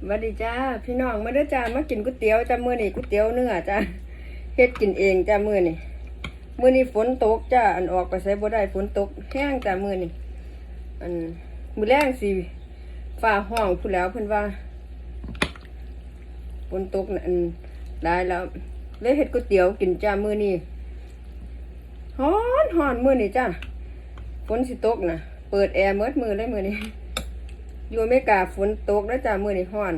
สวัสดีจ้าพี่น้องมาเด้อจ้ามากินก๋วยเตี๋ยวจ้ามือนี้ก๋วยเตี๋ยวเนื้อจ้าเฮ็ดกินเองจ้ามือนี้มื้อนี้ฝนตกจ้าอันออกไปใส่บ่ได้ฝนตกแห้งจ้ามือนี้อันมือแรงสิฟ้าห้องพู้แล้วเพิ่นว่าฝนตกอันหลายแล้วเลยเฮ็ดก๋วยเตี๋ยวกินจ้ามือนี้ฮ้อนฮ้อนมือนี้จ้าฝนสิตกน่ะเปิดแอร์เมิดมือเลยมือนี้ อยู่เมกาฝนตกแล้วจ้ามื้อนี้อน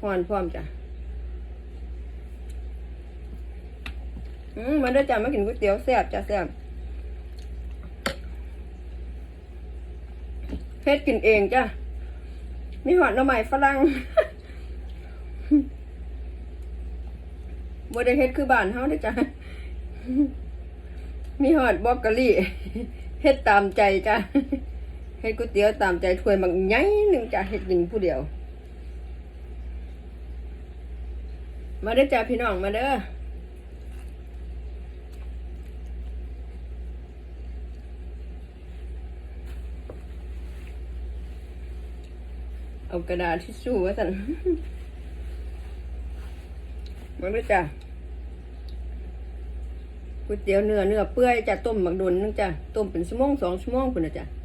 ฮ้อนพร้อมจ้ะอืมมาเด้จ้ามากินก๋วยเตี๋ยวแซ่บจ้าแซ่บเฮ็ดกินเองจ้ะมีหอดหน่อไม้ฝรั่งบ่ได้เฮ็ดคือบ้านเฮาเด้จ้ะมีหอดบอกกะลี่เฮ็ดตามใจจ้ะ เฮ็ดก๋วยเตี๋ยวตามใจถ้วยมักใหญ่หนึงจ้ะเฮ็ดกินผู้เดียว มาเด้อจ้าพี่น้องมาเด้อเอากระดาษทิชชู่ไว้สันมาเด้อจ้าก๋วยเตี๋ยวเนื้อเนื้อเปื่อยจ้ะต้มหมักดนนึงจ้ะต้มเป็นชั่วโมงสองชั่วโมงพุ่นน่ะจ้ะ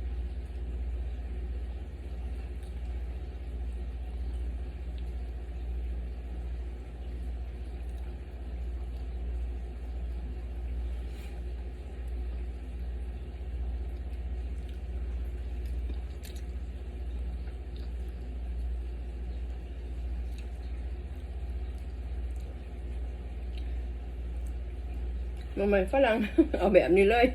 มันไม่ฝรั่ง เอาแบบนี้เลย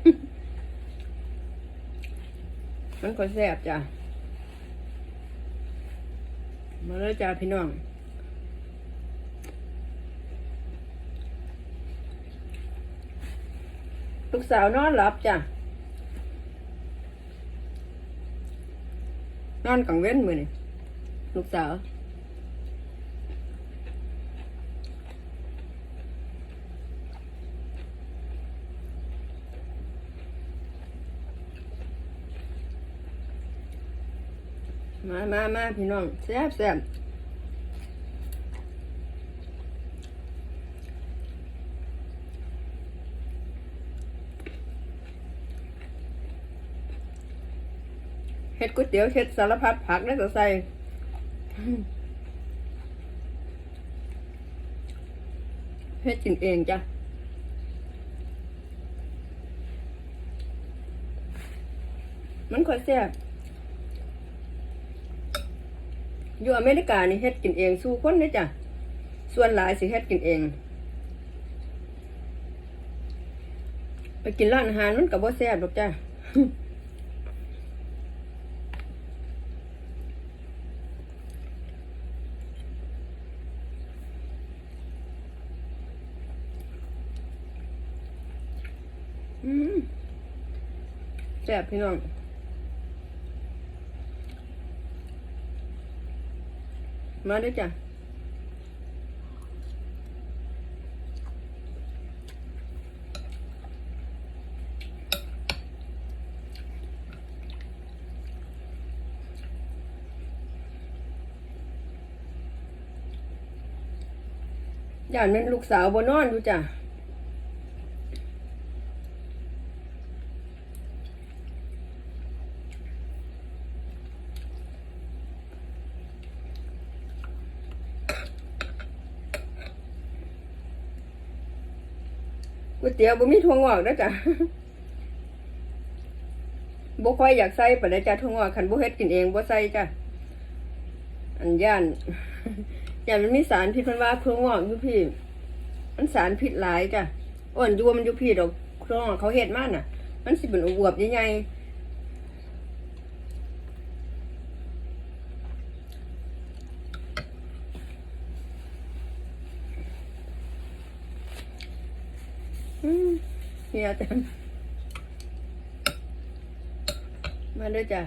มันก็แซ่บจ้ะ มาเลยจ้าพี่น้องลูกสาวนอนหลับจ้ะ นอนกลางเว้นมือนี่ลูกสาว มามามาพี่น้องแซ่บแซ่บเฮ็ดก๋วยเตี๋ยวเฮ็ดสารพัดผักแล้วก็ใส่เฮ็ดกินเองจ้ะมันค่อยแซ่บ อยู่อเมริกานี่เฮ็ดกินเองสู้คนเด้จ้ะส่วนหลายสิเฮ็ดกินเอง ไปกินร้านอาหารมันก็บ่แซ่บดอกจ้ะแซ่บพี่น้อง มาด้วยจ้ะย่านเป็นลูกสาวบนอนอยู่จ้ะ ก๋วยเตี๋ยวบ่มีถั่วงอกนะจ๊ะบ่ค่อยอยากใส่ปะนะจ้ะถั่วงอกคันบ่เฮ็ดกินเองบ่ใส่จ้ะอันย่านย่านมันมีสารพิษเพิ่นว่าถั่วงอกอยู่พี่ มันสารพิษหลายจ้ะอ้วนยัวมันอยู่พี่ดอกถั่วงอกเขาเฮ็ดมาน่ะ มันสิเป็นอวบใหญ่ๆ เนี่ยจ้ะมาด้วยจ้ะ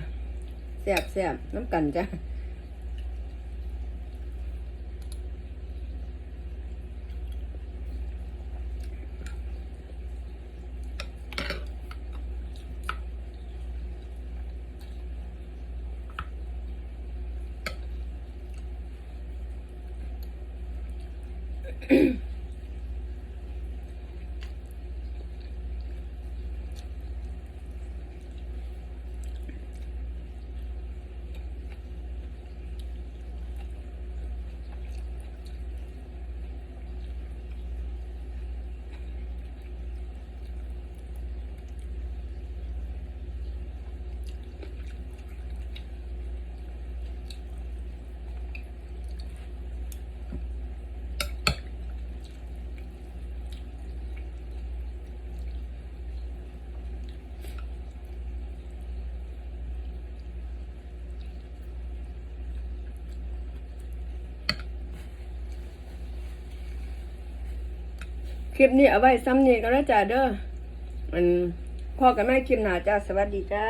แสบแสบน้ำกันจ้ะ嗯。 คลิปนี้เอาไว้ซ้ำนี้ก็แล้วจ้าเด้อมันพ่อกับแม่คลิปหนาจ้าสวัสดีจ้า